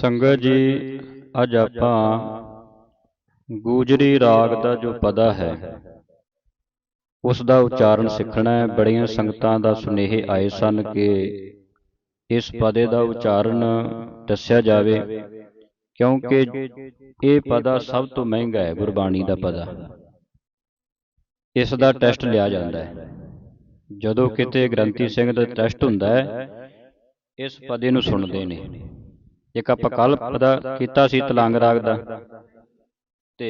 ਸੰਗਤ ਜੀ, ਅੱਜ ਆਪਾਂ ਗੂਜਰੀ ਰਾਗ ਦਾ ਜੋ ਪਦਾ ਹੈ ਉਸ ਦਾ ਉਚਾਰਨ ਸਿੱਖਣਾ ਹੈ। ਬੜੀਆਂ ਸੰਗਤਾਂ ਦਾ ਸੁਨੇਹੇ ਆਏ ਸਨ ਕਿ ਇਸ ਪਦੇ ਦਾ ਉਚਾਰਨ ਦੱਸਿਆ ਜਾਵੇ, ਕਿਉਂਕਿ ਇਹ ਪਦਾ ਸਭ ਤੋਂ ਮਹਿੰਗਾ ਹੈ, ਗੁਰਬਾਣੀ ਦਾ ਪਦਾ। ਇਸ ਦਾ ਟੈਸਟ ਲਿਆ ਜਾਂਦਾ ਹੈ। ਜਦੋਂ ਕਿਤੇ ਗ੍ਰੰਥੀ ਸਿੰਘ ਦਾ ਟੈਸਟ ਹੁੰਦਾ ਹੈ, ਇਸ ਪਦੇ ਨੂੰ ਸੁਣਦੇ ਨੇ। ਇੱਕ ਆਪਾਂ ਕੱਲ ਪਦਾ ਕੀਤਾ ਸੀ ਤਲੰਗ ਰਾਗ ਦਾ। ਤੇ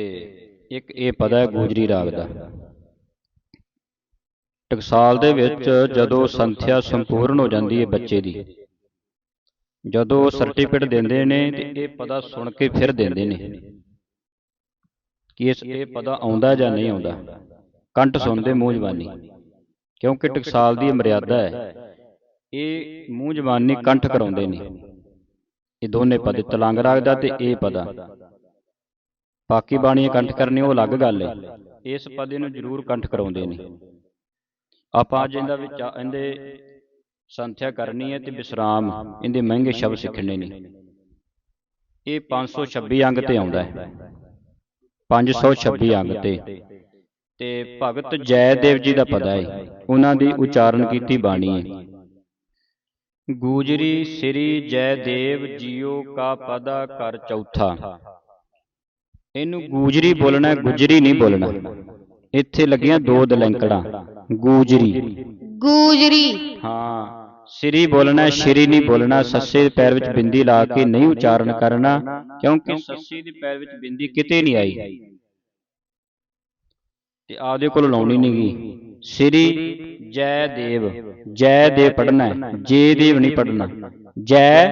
ਇੱਕ ਇਹ ਪਦਾ ਹੈ ਗੂਜਰੀ ਰਾਗ ਦਾ। ਟਕਸਾਲ ਦੇ ਵਿੱਚ ਜਦੋਂ ਸੰਥਿਆ ਸੰਪੂਰਨ ਹੋ ਜਾਂਦੀ ਹੈ ਬੱਚੇ ਦੀ। ਜਦੋਂ ਸਰਟੀਫਿਕੇਟ ਦਿੰਦੇ ਨੇ ਤੇ ਇਹ ਪਦਾ ਸੁਣ ਕੇ ਫਿਰ ਦਿੰਦੇ ਨੇ। ਕਿ ਇਸ ਇਹ ਪਦਾ ਆਉਂਦਾ ਜਾਂ ਨਹੀਂ ਆਉਂਦਾ? ਕੰਠ ਸੁਣਦੇ ਮੂੰਹ ਜ਼ਬਾਨੀ ਕਿਉਂਕਿ ਟਕਸਾਲ ਦੀ ਮਰਿਆਦਾ ਹੈ। ਇਹ ਮੂੰਹ ਜ਼ਬਾਨੀ ਕੰਠ ਕਰਾਉਂਦੇ ਨੇ। ਇਹ ਦੋਨੇ ਪਦ ਤਲੰਗ ਰਾਗ ਦਾ ਤੇ ਇਹ ਪਦਾ ਬਾਕੀ ਬਾਣੀਆਂ ਕੰਠ ਕਰਨੀ ਉਹ ਅਲੱਗ ਗੱਲ ਹੈ ਇਸ ਪਦੇ ਨੂੰ ਜ਼ਰੂਰ ਕੰਠ ਕਰਾਉਂਦੇ ਨੇ। ਆਪਾਂ ਅੱਜ ਇਹਦਾ ਵਿੱਚ ਇਹਦੇ ਸੰਥਿਆ ਕਰਨੀ ਹੈ ਤੇ ਵਿਸਰਾਮ। ਇਹਦੇ ਮਹਿੰਗੇ ਸ਼ਬਦ ਸਿੱਖਣੇ ਨੇ। ਇਹ 526 ਅੰਗ ਤੇ ਆਉਂਦਾ ਹੈ। 526 ਅੰਗ ਤੇ। ਤੇ। ਭਗਤ ਜੈਦੇਵ ਜੀ ਦਾ ਪਦਾ ਹੈ। ਉਹਨਾਂ ਦੀ ਉਚਾਰਨ ਕੀਤੀ ਬਾਣੀ ਹੈ। ਗੂਜਰੀ ਸ੍ਰੀ ਜੈਦੇਵ ਜੀਓ ਕਾ ਪਦਾ ਕਰ ਚੌਥਾ। ਇਹਨੂੰ ਗੂਜਰੀ ਬੋਲਣਾ ਗੁਜਰੀ ਨਹੀਂ ਬੋਲਣਾ। ਇੱਥੇ ਲੱਗੀਆਂ ਦੋ ਦਲੈਂਕੜਾਂ ਗੂਜਰੀ। ਗੂਜਰੀ। ਹਾਂ ਸ੍ਰੀ ਬੋਲਣਾ ਸ਼੍ਰੀ ਨਹੀਂ ਬੋਲਣਾ ਸੱਸੇ ਦੇ ਪੈਰ ਵਿੱਚ ਬਿੰਦੀ ਲਾ ਕੇ ਨਹੀਂ ਉਚਾਰਨ ਕਰਨਾ ਕਿਉਂਕਿ ਸੱਸੇ ਦੇ ਪੈਰ ਵਿੱਚ ਬਿੰਦੀ ਕਿਤੇ ਨਹੀਂ ਆਈ। ਤੇ ਆਪਦੇ ਕੋਲ ਲਾਉਣੀ ਨਹੀਂਗੀ ਸ੍ਰੀ ਜੈ ਦੇਵ ਜੈ ਦੇਵ ਪੜਨਾ ਹੈ ਜੇ ਦੇਵ ਨਹੀਂ ਪੜਨਾ ਜੈ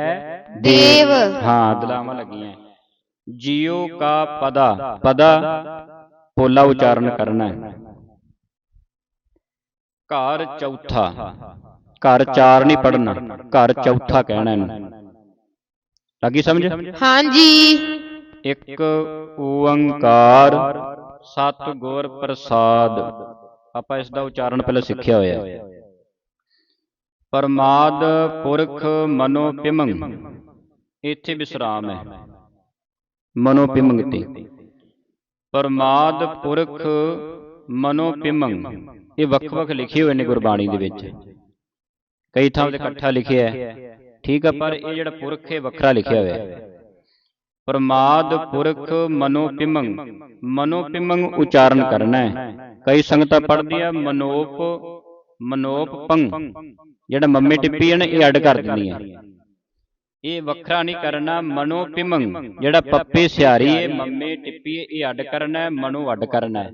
ਦੇਵ। ਹਾਂ ਦਲਾਵਾਂ ਲੱਗੀਆਂ ਜੀਓ ਕਾ ਪਦਾ ਪਦਾ ਪੋਲਾ ਉਚਾਰਨ ਕਰਨਾ ਹੈ ਘਰ ਚੌਥਾ ਘਰ ਚਾਰ ਨਹੀਂ ਪੜਨਾ ਘਰ ਚੌਥਾ ਕਹਿਣਾ ਇਹਨੂੰ ਲੱਗੀ ਸਮਝ ਹਾਂਜੀ ਇੱਕ ਓੰਕਾਰ ਸਤ ਗੁਰ ਪ੍ਰਸਾਦ ਆਪਾਂ ਇਸ ਦਾ ਉਚਾਰਨ ਪਹਿਲਾਂ ਸਿੱਖਿਆ ਹੋਇਆ ਹੈ। ਪਰਮਾਦ ਪੁਰਖ ਮਨੋ ਪਿਮੰ ਇੱਥੇ ਵਿਸਰਾਮ ਹੈ। ਮਨੋ ਪਿਮੰਗ ਤੇ। ਪਰਮਾਦ ਪੁਰਖ ਮਨੋ ਪਿਮੰ ਇਹ ਵੱਖ-ਵੱਖ ਲਿਖੇ ਹੋਏ ਨੇ ਗੁਰਬਾਣੀ ਦੇ ਵਿੱਚ। ਕਈ ਥਾਂ ਤੇ ਇਕੱਠਾ ਲਿਖਿਆ ਹੈ। ਠੀਕ ਹੈ ਪਰ ਇਹ ਜਿਹੜਾ ਪੁਰਖ ਹੈ, ਵੱਖਰਾ ਲਿਖਿਆ ਹੋਇਆ ਹੈ। ਪ੍ਰਮਾਦ ਪੁਰਖ ਮਨੋ ਪਿਮੰ ਉਚਾਰਨ ਕਰਨਾ ਹੈ। ਕਈ ਸੰਗਤਾਂ ਪੜ੍ਹਦੀਆਂ, ਮਨੋਪ ਮਨੋਪ ਪੰਗ। ਜਿਹੜਾ ਮੰਮੇ ਟਿੱਪੀ ਹੈ ਨਾ, ਇਹ ਅੱਡ ਕਰ ਦਿੰਦੀ ਹੈ। ਇਹ ਵੱਖਰਾ ਨਹੀਂ ਕਰਨਾ ਮਨੋਪਿਮੰ ਜਿਹੜਾ ਪੱਪੇ ਸਿਆਰੀ ਹੈ, ਮੰਮੇ ਟਿੱਪੀ ਇਹ ਅੱਡ ਕਰਨਾ ਹੈ, ਮਨੋ ਅੱਡ ਕਰਨਾ ਹੈ।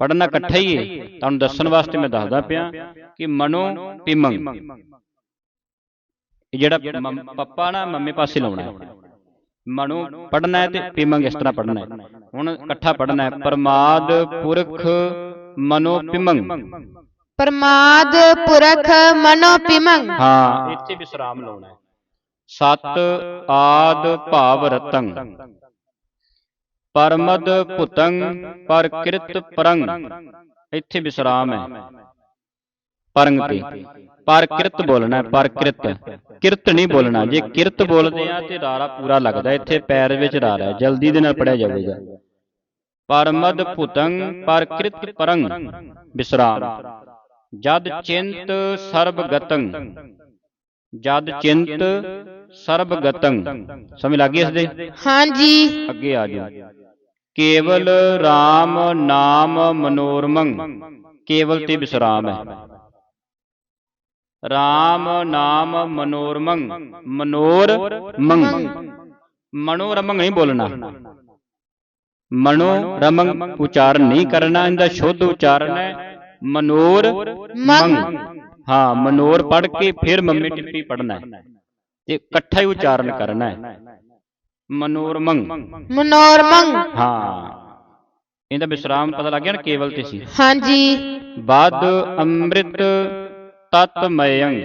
ਪੜਨਾ ਇਕੱਠਾ ਹੀ ਹੈ। ਤੁਹਾਨੂੰ ਦੱਸਣ ਵਾਸਤੇ ਮੈਂ ਦੱਸਦਾ ਪਿਆ ਕਿ ਮਨੋ ਪਿਮੰ ਇਹ ਜਿਹੜਾ ਪੱਪਾ ਨਾ, ਮੰਮੇ ਪਾਸੇ ਲਾਉਣਾ ਹੈ। ਮਨੋ ਪੜਨਾ ਹੈ ਤੇ ਪਿਮੰਗ ਇਸ ਤਰ੍ਹਾਂ ਪੜਨਾ ਹੈ ਹੁਣ ਇਕੱਠਾ ਪੜਨਾ ਹੈ ਪਰਮਾਦ ਪੁਰਖ ਮਨੋ ਪਿਮੰਗ। ਪਰਮਾਦ ਪੁਰਖ ਮਨੋ ਪਿਮੰ ਹਾਂ ਇੱਥੇ ਵਿਸਰਾਮ ਲਾਉਣਾ ਹੈ। ਸਤ ਆਦ ਭਾਵ ਰਤੰ ਪਰਮਦ ਭੁਤੰ ਪਰਕਿਰਤ ਪਰੰਗ। ਇੱਥੇ ਵਿਸਰਾਮ ਹੈ। ਪਰੰਗ ਤੇ। ਪਰਕਿਰਤ ਬੋਲਣਾ ਹੈ ਪਰਕਿਰਤ ਕਿਰਤ। ਨਹੀਂ ਬੋਲਣਾ। ਜੇ ਕਿਰਤ ਬੋਲਦੇ ਆ ਤੇ ਰਾਰਾ ਪੂਰਾ ਲੱਗਦਾ ਇੱਥੇ ਪੈਰ ਵਿੱਚ ਰਾਰਾ ਜਲਦੀ ਦੇ ਨਾਲ ਪੜਿਆ ਜਾਵੇਗਾ। ਪਰਮਦ ਭੁਤੰ ਪਰਕਿਰਤ ਪਰੰਗ ਵਿਸਰਾਮ ਜਦ ਚਿੰਤ ਸਰਬ ਗਤੰ ਜਦ ਚਿੰਤ ਸਰਬ ਗਤੰ ਸਮਝ ਲੱਗੀ ਇਸ ਦੇ? ਹਾਂਜੀ ਅੱਗੇ ਆ ਜਾਓ। ਕੇਵਲ RAM ਨਾਮ ਮਨੋਰਮੰ। ਕੇਵਲ ਤੇ ਵਿਸਰਾਮ ਹੈ। RAM ਨਾਮ ਮਨੋਰਮੰ ਮਨੋਰ ਮੰਗ। ਮਨੋਰਮੰ ਨਹੀਂ ਬੋਲਣਾ। ਮਨੋਰਮੰ ਉਚਾਰਨ ਨਹੀਂ ਕਰਨਾ ਇਹਦਾ ਸ਼ੁੱਧ ਉਚਾਰਨ ਹੈ। ਮਨੋਰ ਮੰਗ। ਹਾਂ ਮਨੋਰ ਪੜ ਕੇ ਫਿਰ ਮੰਮੀ ਟਿੱਪੀ ਪੜਨਾ ਹੈ। ਤੇ ਇਕੱਠਾ ਹੀ ਉਚਾਰਨ ਕਰਨਾ ਹੈ। ਮਨੋਰਮੰ। ਮਨੋਰਮੰ। ਹਾਂ। ਇਹਦਾ ਵਿਸਰਾਮ ਪਤਾ ਲੱਗ ਗਿਆ ਨਾ ਕੇਵਲ ਤੇ ਸੀ। ਹਾਂਜੀ। ਬਦ ਅੰਮ੍ਰਿਤ ਤਤਮਯੰ।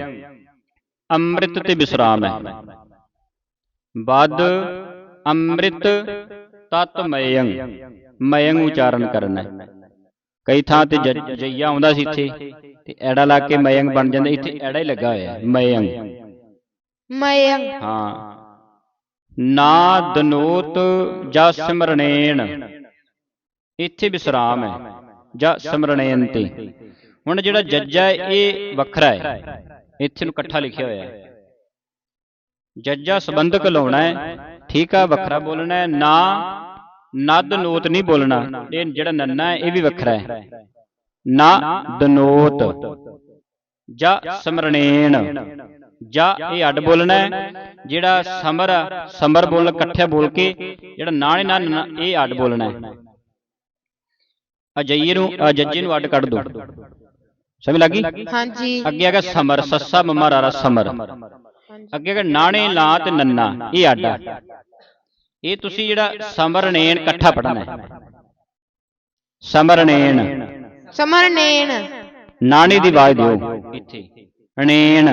ਅੰਮ੍ਰਿਤ ਤੇ ਵਿਸਰਾਮ ਹੈ। ਬਦ ਅੰਮ੍ਰਿਤ ਤਤਮਯੰ। ਮਯੰ ਉਚਾਰਨ ਕਰਨਾ ਹੈ। ਕਈ ਥਾਂ ਤੇ ਜਈਆ ਆਉਂਦਾ ਸੀ ਇੱਥੇ ਤੇ ਐੜਾ ਲਾ ਕੇ ਮਯੰਗ ਬਣ ਜਾਂਦਾ ਇੱਥੇ ਐੜਾ ਹੀ ਲੱਗਾ ਹੋਇਆ ਹੈ। ਮਯੰਗ ਮਯੰ। ਹਾਂ। ਨਾ ਦਨੋਤ ਜਾਂ ਸਿਮਰਣੇਨ ਇੱਥੇ ਵਿਸਰਾਮ ਹੈ। ਜਾਂ ਸਿਮਰਣੇਨ ਤੇ। ਹੁਣ ਜਿਹੜਾ ਜੱਜਾ ਹੈ ਇਹ ਵੱਖਰਾ ਹੈ। ਇੱਥੇ ਨੂੰ ਇਕੱਠਾ ਲਿਖਿਆ ਹੋਇਆ ਹੈ। ਜੱਜਾ ਸੰਬੰਧਕ ਲਾਉਣਾ ਹੈ। ਠੀਕ ਆ ਵੱਖਰਾ ਬੋਲਣਾ ਹੈ। ਨਾ ਨਦ ਨੋਤ ਨਹੀਂ ਬੋਲਣਾ। ਇਹ ਜਿਹੜਾ ਨੰਨਾ ਹੈ ਇਹ ਵੀ ਵੱਖਰਾ ਹੈ। ਨਾ ਦਨੋਤ। ਜਾਂ ਸਮਰਣੇਨ ਜਾਂ ਇਹ ਅੱਡ ਬੋਲਣਾ ਹੈ। ਜਿਹੜਾ ਸਮਰ ਸਮਰ ਬੋਲਣਾ ਇਕੱਠੇ ਬੋਲ ਕੇ ਜਿਹੜਾ ਨਾਣੇ ਨਾਲ ਨਾ ਇਹ ਅੱਡ ਬੋਲਣਾ ਹੈ। ਅਜਈਏ ਨੂੰ ਅਜੱਜੇ ਨੂੰ ਅੱਡ ਕੱਢ ਦੋ। ਸਮਝ ਲੱਗੀ ਹਾਂਜੀ। ਅੱਗੇ ਹੈਗਾ ਸਮਰ ਸੱਸਾ ਮਮਾ ਰਾਰਾ ਸਮਰ। ਅੱਗੇ ਹੈਗਾ ਨਾਣੇ ਲਾਂ ਤੇ ਨੰਨਾ ਇਹ ਅੱਡ ਆ ਇਹ ਤੁਸੀਂ ਜਿਹੜਾ ਸਮਰਨੇਨ ਇਕੱਠਾ ਪੜਨਾ ਹੈ। ਸਮਰਨੇਨ ਸਮਰਨੇਣ ਨਾਣੇ। ਦੀ ਆਵਾਜ਼ ਦਿਓ। ਇੱਥੇ। ਅਣੇਨ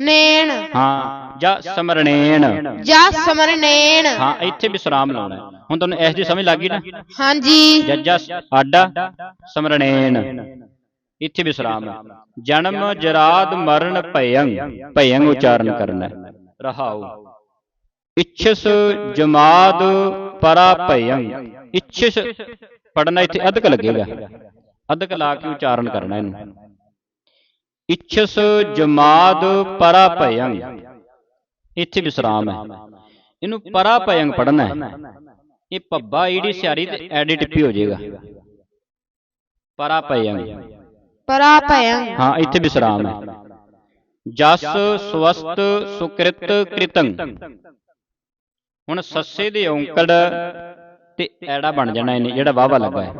ਨੇਣ। ਹਾਂ ਜਾਂ ਸਮਰਨੇਨ ਜਾਂ ਸਮਰਨੇਣ ਹਾਂ ਇੱਥੇ ਵਿਸਰਾਮ ਲਾਉਣਾ। ਹੁਣ ਤੁਹਾਨੂੰ ਇਸ ਦੀ ਸਮਝ ਲੱਗ ਗਈ ਨਾ? ਹਾਂਜੀ। ਜੱਜਾ ਆਡਾ ਸਮਰਨੇਨ ਇੱਥੇ ਵਿਸਰਾਮ ਹੈ। ਜਨਮ ਜਰਾਦ ਮਰਨ ਭਯੰ ਭਯੰ ਉਚਾਰਨ ਕਰਨਾ। ਰਹਾਉ। ਇਛਸ ਜਮਾਦ ਪਰਾ ਭਯੰ। ਇਛਸ ਪੜਨਾ ਇੱਥੇ ਅਧਕ ਲੱਗੇਗਾ। ਅਧਕ ਲਾ ਕੇ ਉਚਾਰਨ ਕਰਨਾ ਇਹਨੂੰ। ਇਛਸ ਜਮਾਦ ਪਰਾ ਭਯੰ। ਇੱਥੇ ਵਿਸਰਾਮ ਹੈ। ਇਹਨੂੰ ਪਰਾ ਭਯੰ ਪੜਨਾ ਹੈ ਇਹ ਭੱਬਾ ਈੜੀ ਸਿਆਰੀ ਤੇ ਐਡੀ ਟਿੱਪੀ ਹੋ ਜਾਏਗਾ। ਪਰਾ ਭਯੰ। ਪਰਾਪਯੰ ਹਾਂ ਇੱਥੇ ਵਿਸਰਾਮ ਹੈ। ਜਸ ਸਵਸਤ ਸੁਕ੍ਰਿਤ ਕ੍ਰਿਤੰ ਹੁਣ ਸੱਸੇ ਦੇ ਔਂਕੜ ਤੇ ਐੜਾ ਬਣ ਜਾਣਾ ਇਹਨੇ ਜਿਹੜਾ ਵਾਵਾ ਲੱਗਾ ਹੈ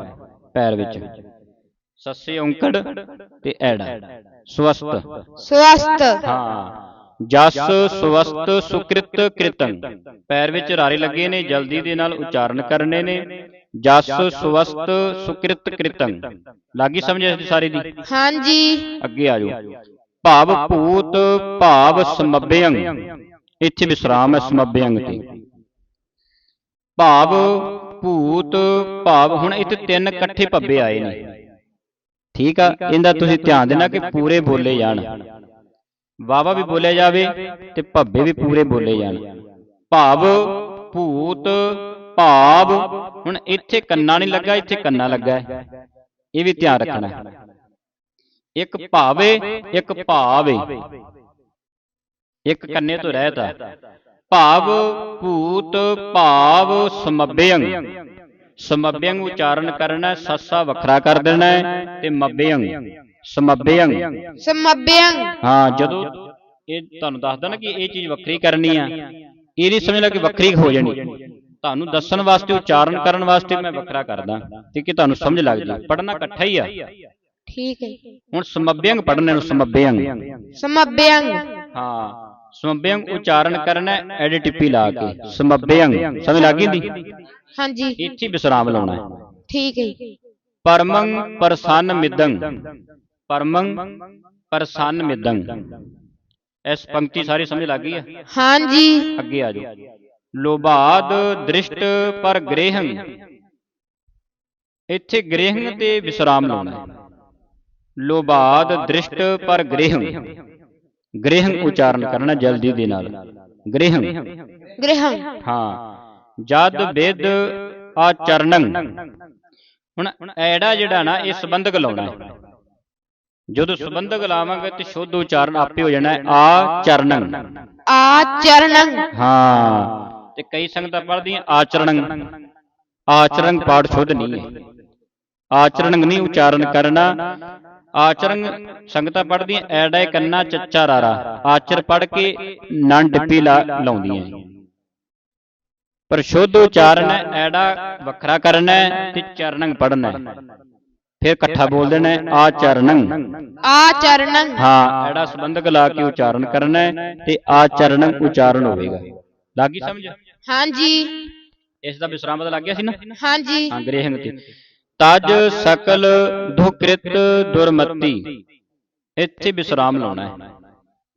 ਪੈਰ ਵਿੱਚ। ਸੱਸੇ ਔਂਕੜ ਤੇ ਐੜਾ। ਸਵਸਤ। ਸਵਸਤ। ਹਾਂ। ਜਸ ਸਵਸਤ ਸੁਕ੍ਰਿਤ ਕ੍ਰਿਤੰ ਪੈਰ ਵਿੱਚ ਰਾਰੇ ਲੱਗੇ ਨੇ ਜਲਦੀ ਦੇ ਨਾਲ ਉਚਾਰਨ ਕਰਨੇ ਨੇ। ਜਸ ਸਵਸਤ ਸੁਕ੍ਰਿਤ ਕ੍ਰਿਤੰ। ਲੱਗੀ ਸਮਝ ਇਸ ਦੀ? ਸਾਰੀ ਦੀ? ਹਾਂਜੀ। ਅੱਗੇ ਆ ਜਾਓ। ਭਾਵ ਭੂਤ ਭਾਵ ਸਮੱਬਿਅੰ ਇੱਥੇ ਵਿਸਰਾਮ ਹੈ ਸਮੱਬਿਅੰ ਤੇ। ਭਾਵ ਭੂਤ ਭਾਵ। ਹੁਣ ਇੱਥੇ ਤਿੰਨ ਇਕੱਠੇ ਭੱਬੇ ਆਏ ਨੇ। ਠੀਕ ਆ? ਇਹਦਾ ਤੁਸੀਂ ਧਿਆਨ ਦੇਣਾ ਕਿ ਪੂਰੇ ਬੋਲੇ ਜਾਣ। ਵਾਵਾ ਵੀ ਬੋਲਿਆ ਜਾਵੇ ਤੇ ਭੱਬੇ ਵੀ ਪੂਰੇ ਬੋਲੇ ਜਾਣ। ਭਾਵ ਭੂਤ ਭਾਵ ਹੁਣ ਇੱਥੇ ਕੰਨਾ ਨਹੀਂ ਲੱਗਾ ਇੱਥੇ ਕੰਨਾ ਲੱਗਾ ਇਹ ਵੀ ਧਿਆਨ ਰੱਖਣਾ ਇੱਕ ਭਾਵੇ ਇੱਕ ਭਾਵੇ। ਇੱਕ ਕੰਨੇ ਤੋਂ ਰਹਿਤ ਆ। ਭਾਵ ਭੂਤ ਭਾਵ ਸਮੱਬਿਅੰ ਸਮੱਬਿਅੰ ਉਚਾਰਨ ਕਰਨਾ ਸੱਸਾ ਵੱਖਰਾ ਕਰ ਦੇਣਾ ਤੇ ਮੱਬਿਅੰ ਸਮੱਬਿਅੰ ਸਮਭਯੰ। ਹਾਂ ਜਦੋਂ ਇਹ ਤੁਹਾਨੂੰ ਦੱਸਦਾ ਨਾ ਕਿ ਇਹ ਚੀਜ਼ ਵੱਖਰੀ ਕਰਨੀ ਆ ਇਹ ਨਹੀਂ ਸਮਝਣਾ ਕਿ ਵੱਖਰੀ ਹੋ ਜਾਣੀ। ਤੁਹਾਨੂੰ ਦੱਸਣ ਵਾਸਤੇ ਉਚਾਰਨ ਕਰਨ ਵਾਸਤੇ ਮੈਂ ਵੱਖਰਾ ਕਰਦਾ। ਤੇ ਕਿ ਤੁਹਾਨੂੰ ਸਮਝ ਲੱਗ ਜਾਏ ਪੜਨਾ ਇਕੱਠਾ ਹੀ ਆ। ਠੀਕ ਹੈ। ਹੁਣ ਸਮੱਬਿਅੰਗ ਪੜਨੇ ਨੂੰ ਸਮੱਬਿਅੰਗ ਸਮਭਯੰ ਹਾਂ ਸਮੱਬਿਅੰਗ ਉਚਾਰਨ ਕਰਨਾ ਹੈ, ਐਡੀ ਟਿੱਪੀ ਲਾ ਕੇ। ਸਮੱਬਿਅੰਗ ਸਮਝ ਲੱਗ ਗਈ ਦੀ ਹਾਂਜੀ। ਇੱਥੇ ਹੀ ਵਿਸਰਾਮ ਲਾਉਣਾ ਹੈ। ਠੀਕ ਹੈ। ਪਰਮੰ ਪ੍ਰਸੰਨ ਮਿਦੰ। ਪਰਮੰ ਪ੍ਰਸੰਨ ਮਿਦੰ। ਇਸ ਪੰਕਤੀ ਸਾਰੀ ਸਮਝ ਲੱਗ ਗਈ ਆ ਹਾਂਜੀ। ਅੱਗੇ ਆ ਜਾਓ। ਲੋਬਾਦ ਦ੍ਰਿਸ਼ਟ ਪਰ ਗ੍ਰਹਿੰ ਇੱਥੇ ਗ੍ਰਹਿੰ ਤੇ ਵਿਸਰਾਮ ਲਾਉਣਾ ਹੈ। ਲੋਬਾਦ ਦ੍ਰਿਸ਼ਟ ਪਰ ਗ੍ਰਹਿੰ ਗ੍ਰਹਿੰ ਉਚਾਰਨ ਕਰਨਾ ਜਲਦੀ ਦੇ ਨਾਲ। ਗ੍ਰਹਿੰ ਗ੍ਰਹੰ ਹਾਂ। ਜਦ ਵਿਦ ਆਚਰਣੰ ਹੁਣ ਐੜਾ ਜਿਹੜਾ ਨਾ ਇਹ ਸੰਬੰਧਕ ਲਾਉਣਾ ਹੈ। ਜਦੋਂ ਸੰਬੰਧਕ ਲਾਵਾਂਗੇ ਤੇ ਸ਼ੁੱਧ ਉਚਾਰਨ ਆਪੇ ਹੋ ਜਾਣਾ ਹੈ। ਆਚਰਣੰ ਆਚਰਣੰ ਹਾਂ। ਤੇ ਕਈ ਸੰਗਤਾਂ ਪੜ੍ਹਦੀਆਂ ਆਚਰਣੰ ਆਚਰਣ ਪਾਠ ਸ਼ੁੱਧ ਨਹੀਂ। ਹੈ ਆਚਰਣ ਨਹੀਂ ਉਚਾਰਨ ਕਰਨਾ। ਆਚਰਣ ਸੰਗਤਾਂ ਪੜ੍ਹਦੀਆਂ ਐੜਾ ਕੰਨਾ ਚੱਚਾ ਰਾਰਾ ਆਚਰ ਪੜ੍ਹ ਕੇ ਨਨ ਡਿੱਪੀ ਲਾ ਲਾਉਂਦੀਆਂ। ਪਰ ਸ਼ੁੱਧ ਉਚਾਰਨ ਹੈ ਐੜਾ ਵੱਖਰਾ ਕਰਨਾ ਹੈ ਤੇ ਚਰਣੰ ਪੜ੍ਹਨਾ ਹੈ। ਫਿਰ ਇਕੱਠਾ ਬੋਲ ਦੇਣਾ ਹੈ ਆਚਰਣੰ ਆਚਰਣੰ ਹਾਂ ਐੜਾ ਸੰਬੰਧਕ ਲਾ ਕੇ ਉਚਾਰਨ ਕਰਨਾ ਹੈ ਤੇ ਆਚਰਣੰ ਉਚਾਰਨ ਹੋਵੇਗਾ। ਲੱਗੀ ਸਮਝ? ਹਾਂਜੀ। ਇਸ ਦਾ ਵਿਸਰਾਮ ਪਤਾ ਲੱਗ ਗਿਆ ਸੀ ਨਾ? ਹਾਂਜੀ। ਹਾਂ ਗ੍ਰਹਿੰਗ ਤੇ ਤਜ ਸਕਲ ਦੁਕ੍ਰਿਤ ਦੁਰਮਤੀ। ਇੱਥੇ ਵਿਸਰਾਮ ਲਾਉਣਾ ਹੈ।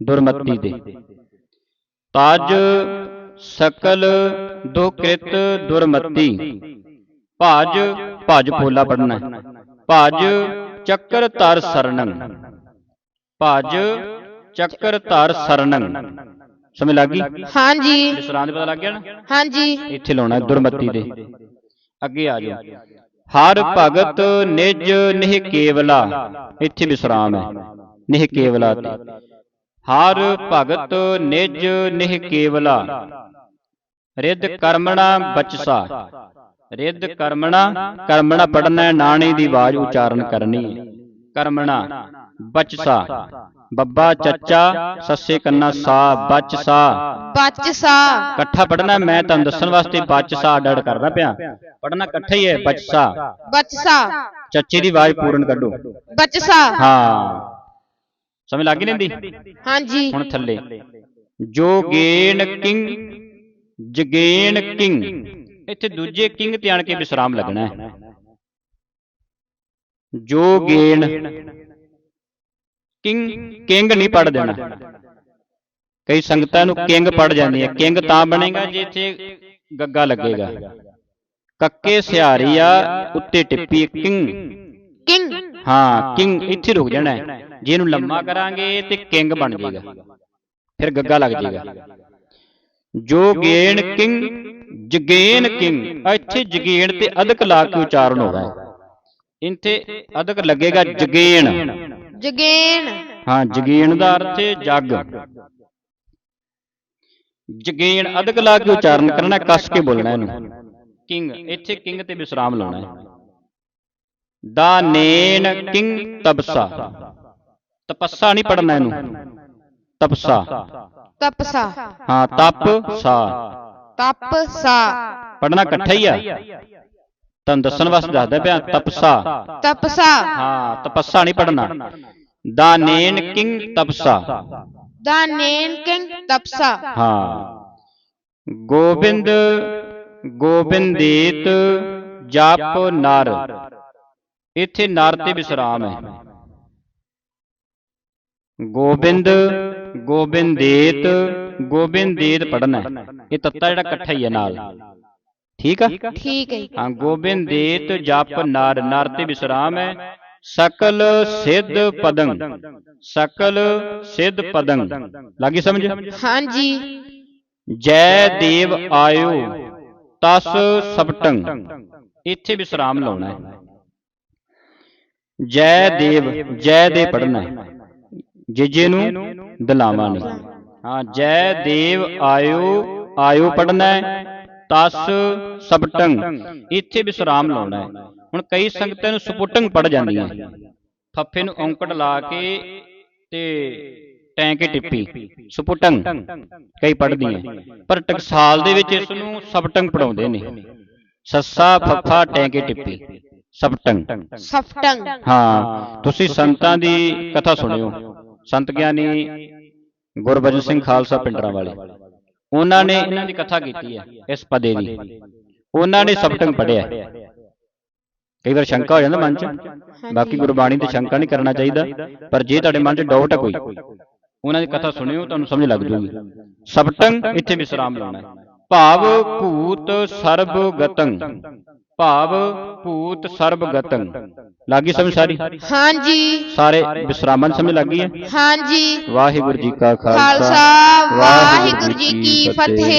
ਦੁਰਮਤੀ ਤੇ ਤਜ ਸਕਲ ਦੁਕ੍ਰਿਤ ਦੁਰਮਤੀ। ਭਜ ਭਜ ਪੋਲਾ ਪੜਨਾ ਹੈ। ਭਜ ਚੱਕਰ ਤਰ ਸਰਣੰ। ਭਜ ਚੱਕਰ ਤਰ ਸਰਣੰ। ਸਮਝ ਲੱਗ ਗਈ? ਹਾਂਜੀ। ਵਿਸਰਾਮ ਦੇ ਪਤਾ ਲੱਗ ਗਿਆ ਨਾ? ਹਾਂਜੀ। ਇੱਥੇ ਲਾਉਣਾ ਹੈ ਦੁਰਮਤੀ ਦੇ। ਅੱਗੇ ਆ ਜਾਓ। ਹਰ ਭਗਤ ਨਿਜ ਨਿਹ ਕੇਵਲਾ। ਇੱਥੇ ਵਿਸਰਾਮ ਹੈ। ਨਿਹ ਕੇਵਲਾ ਤੇ। ਹਰ ਭਗਤ ਨਿਜ ਨਿਹ ਕੇਵਲਾ। ਰਿੱਧ ਕਰਮਣਾ ਬਚਸਾ। ਰਿੱਧ ਕਰਮਣਾ ਕਰਮਣਾ ਪੜਨਾ ਨਾਣੇ ਦੀ ਆਵਾਜ਼ ਉਚਾਰਨ ਕਰਨੀ ਹੈ। ਕਰਮਣਾ ਬਚਸਾ। ਬੱਬਾ ਚੱਚਾ ਸੱਸੇ ਕੰਨਾ ਸਾ ਬਚਸਾ। ਬਚਸਾ। ਇਕੱਠਾ ਪੜਨਾ ਮੈਂ ਤੁਹਾਨੂੰ ਦੱਸਣ ਵਾਸਤੇ ਬਚਸਾ ਅੱਡ ਅੱਡ ਕਰਦਾ ਪਿਆ। ਪੜਨਾ ਇਕੱਠਾ ਹੀ ਹੈ ਬਚਸਾ। ਬਚਸਾ। ਚੱਚੇ ਦੀ ਆਵਾਜ਼ ਪੂਰਨ ਕੱਢੋ। ਬਚਸਾ। ਹਾਂ। ਸਮਝ ਲੱਗ ਨਹੀਂ ਲੈਂਦੀ? ਹਾਂਜੀ। ਹੁਣ ਥੱਲੇ। ਜੋਗੇਨ ਕਿੰਗ ਜਗੇਨ ਕਿੰਗ। ਇੱਥੇ ਦੂਜੇ ਕਿੰਗ ਤੇ ਆਣ ਕੇ ਵਿਸਰਾਮ ਲੱਗਣਾ ਹੈ। ਜੋਗੇਨ ਕਿੰਗ ਕਿੰਗ ਨਹੀਂ ਪੜ ਦੇਣਾ। ਕਈ ਸੰਗਤਾਂ ਨੂੰ ਕਿੰਗ ਪੜ ਜਾਂਦੀ ਹੈ। ਕਿੰਗ ਤਾਂ ਬਣੇਗਾ ਜੇ ਇੱਥੇ ਗੱਗਾ ਲੱਗੇਗਾ। ਕੱਕੇ ਸਿਹਾਰੀਆ ਉੱਤੇ ਟਿੱਪੀ ਕਿੰਗ। ਕਿੰਗ। ਹਾਂ ਕਿੰਗ ਇੱਥੇ ਰੁਕ ਜਾਣਾ ਹੈ। ਜੇ ਇਹਨੂੰ ਲੰਮਾ ਕਰਾਂਗੇ ਤੇ ਕਿੰਗ ਬਣ ਜਾਏਗਾ। ਫਿਰ ਗੱਗਾ ਲੱਗ ਜਾਏਗਾ। ਜੋਗੇਨ ਕਿੰਗ ਜਗੇਨ ਕਿੰਗ। ਇੱਥੇ ਜਗੇਨ ਤੇ ਅਧਕ ਲਾ ਕੇ ਉਚਾਰਨ ਹੋਗਾ ਹੈ। ਇੱਥੇ ਅਧਕ ਲੱਗੇਗਾ ਜਗੇਨ ਜਗੇਨ ਹਾਂ ਜਗੇਨ ਦਾ ਅਰਥ ਹੈ ਜਗ। ਜਗੇਨ ਅਧਕ ਲਾ ਕੇ ਉਚਾਰਨ ਕਰਨਾ ਕੱਸ ਕੇ ਬੋਲਣਾ ਇਹਨੂੰ। ਕਿੰਗ ਇੱਥੇ ਕਿੰਗ ਤੇ ਵਿਸਰਾਮ ਲਾਉਣਾ ਹੈ। ਦਾ ਨੇਨ ਕਿੰਗ ਤਪਸਾ। ਤਪੱਸਾ ਨਹੀਂ ਪੜਨਾ ਇਹਨੂੰ। ਤਪਸਾ। ਤਪਸਾ। ਹਾਂ ਤਪ ਸਾ ਤਪਸਾ। ਪੜਨਾ ਇਕੱਠਾ ਹੀ ਆ। ਤੁਹਾਨੂੰ ਦੱਸਣ ਵਾਸਤੇ ਦੱਸਦਾ ਪਿਆ ਤਪਸਾ। ਤਪਸਾ। ਹਾਂ ਤਪੱਸਾ ਨਹੀਂ ਪੜਨਾ ਦਾ ਨੇਨ ਕਿੰਗ ਤਪਸਾ। ਦਾ ਨੇਨ ਕਿੰਗ ਤਪਸਾ। ਹਾਂ। ਗੋਬਿੰਦ ਗੋਬਿੰਦੇਤ ਜਪ ਨਰ। ਇੱਥੇ ਨਰ ਤੇ ਵਿਸਰਾਮ ਹੈ। ਗੋਬਿੰਦ ਗੋਬਿੰਦੇਤ ਗੋਬਿੰਦੇਤ ਪੜਨਾ ਇਹ ਤੱਤਾ ਜਿਹੜਾ ਇਕੱਠਾ ਹੀ ਹੈ ਨਾਲ। ਠੀਕ ਆ? ਠੀਕ ਹੈ। ਹਾਂ ਗੋਬਿੰਦੇਤ ਜਪ ਨਰ ਨਰ ਤੇ ਵਿਸਰਾਮ ਹੈ। ਸਕਲ ਸਿੱਧ ਪਦੰ ਸਕਲ ਸਿੱਧ ਪਦੰ ਲੱਗੀ ਸਮਝ? ਹਾਂਜੀ। ਜੈ ਦੇਵ ਆਇਓ ਤਸ ਸਬਟੰ ਇੱਥੇ ਵਿਸਰਾਮ ਲਾਉਣਾ ਹੈ। ਜੈ ਦੇਵ ਜੈ ਦੇ ਪੜਨਾ ਹੈ। ਜੇਜੇ ਨੂੰ। ਦਲਾਵਾ ਨਹੀਂ ਹਾਂ ਜੈ ਦੇਵ ਆਇਓ ਆਇਓ। ਪੜਨਾ ਹੈ। ਤਸ ਸਬਟੰ। ਇੱਥੇ ਵਿਸਰਾਮ ਲਾਉਣਾ ਹੈ। ਹੁਣ ਕਈ ਸੰਗਤਾਂ ਨੂੰ ਸੁਪੁਟੰ ਪੜ ਜਾਂਦੀਆਂ ਫੱਫੇ ਨੂੰ ਔਂਕੜ ਲਾ ਕੇ ਤੇ ਟੈਂਕੇ ਟਿੱਪੀ। ਸੁਪੁਟੰ ਕਈ ਪੜਦੀਆਂ ਪਰ ਟਕਸਾਲ ਦੇ ਵਿੱਚ ਇਸ ਨੂੰ ਸਬਟੰ ਪੜਾਉਂਦੇ ਨੇ। ਸੱਸਾ ਫੱਫਾ ਟੈਂਕੇ ਟਿੱਪੀ। ਸਬਟੰ ਸਫਟੰਗ ਹਾਂ। ਤੁਸੀਂ ਸੰਤਾਂ ਦੀ ਕਥਾ ਸੁਣਿਓ। ਸੰਤ ਗਿਆਨੀ ਗੁਰਬਚਨ ਸਿੰਘ ਖਾਲਸਾ ਪਿੰਡਰਾਂ ਵਾਲੇ। ਉਹਨਾਂ ਨੇ ਇਹਨਾਂ ਦੀ ਕਥਾ ਕੀਤੀ ਹੈ ਇਸ ਪਦੇ ਦੀ। ਉਹਨਾਂ ਨੇ ਸਬਟੰਗ ਪੜਿਆ ਕਈ ਵਾਰ ਸ਼ੰਕਾ ਹੋ ਜਾਂਦਾ ਮਨ 'ਚ। ਬਾਕੀ ਗੁਰਬਾਣੀ ਤੇ ਸ਼ੰਕਾ ਨਹੀਂ ਕਰਨਾ ਚਾਹੀਦਾ। ਪਰ ਜੇ ਤੁਹਾਡੇ ਮਨ 'ਚ ਡਾਊਟ ਹੈ ਕੋਈ ਉਹਨਾਂ ਦੀ ਕਥਾ ਸੁਣਿਓ ਤੁਹਾਨੂੰ ਸਮਝ ਲੱਗ ਜੂਗੀ। ਸਬਟੰਗ ਇੱਥੇ ਵਿਸਰਾਮ ਲਾਉਣਾ ਹੈ। ਭਾਵ ਭੂਤ ਸਰਬ ਗਤੰ ਭਾਵ ਭੂਤ ਸਰਬ ਗਤੰ ਲੱਗੀ ਸਮਝ ਸਾਰੀ? ਹਾਂਜੀ। ਸਾਰੇ ਵਿਸਰਾਮਾਂ ਦੀ ਸਮਝ ਲੱਗੀ ਹੈ? ਹਾਂਜੀ। ਵਾਹਿਗੁਰੂ ਜੀ ਕਾ ਖਾਲਸਾ। ਵਾਹਿਗੁਰੂ ਜੀ ਕੀ ਫਤਿਹ।